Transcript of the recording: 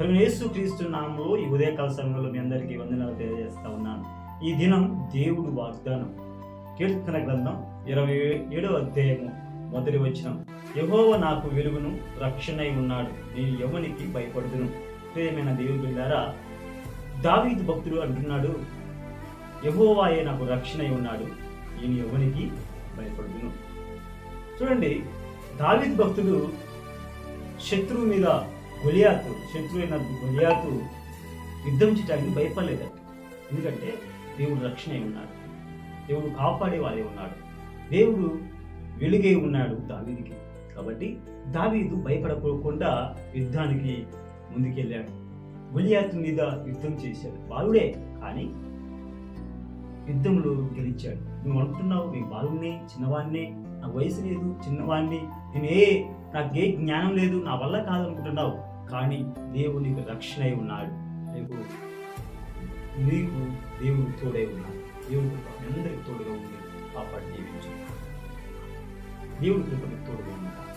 ప్రభు యేసు క్రీస్తు నామంలో ఈ ఉదయకాల సమయంలో మీ అందరికీ వందనాలు తెలియజేస్తా ఉన్నాను. ఈ దినం దేవుడు వాగ్దానం. కీర్తన గ్రంథం ఇరవై ఏడవ అధ్యాయము మొదటి వచ్చిన యహోవ నాకు వెలుగును రక్షణై ఉన్నాడు. నేను యవనికి భయపడుదును. ప్రియమైన దేవుడు బిడ్డారా దావీదు భక్తుడు అంటున్నాడు యహోవాయే నాకు రక్షణై ఉన్నాడు. నేను యవనికి భయపడుదును. చూడండి దావీద్ భక్తుడు శత్రువు మీద గొలియాతు శత్రువైన అయిన గొలియాతు యుద్ధం చేయడానికి భయపడలేదట. ఎందుకంటే దేవుడు రక్షణ అయి ఉన్నాడు. దేవుడు కాపాడే వాడే ఉన్నాడు. దేవుడు వెలుగై ఉన్నాడు దావీదికి. కాబట్టి దావీదు భయపడకోకుండా యుద్ధానికి ముందుకెళ్ళాడు. గొలియాతు మీద యుద్ధం చేశాడు. బాలుడే కానీ యుద్ధంలో గెలిచాడు. నువ్వు అంటున్నావు నీ బాలుడిని చిన్నవాడిని నాకు వయసు లేదు చిన్నవాడిని నేను ఏ నాకు ఏ జ్ఞానం లేదు నా వల్ల కాదనుకుంటున్నావు. కానీ దేవుడు నీకు రక్షణ అయి ఉన్నాడు. నీకు నీకు దేవుడు తోడై ఉన్నాడు. దేవుడు అందరికి తోడుగా ఉంది కాపాడి జీవించు. దేవుడు కృప తోడుగా ఉన్నాడు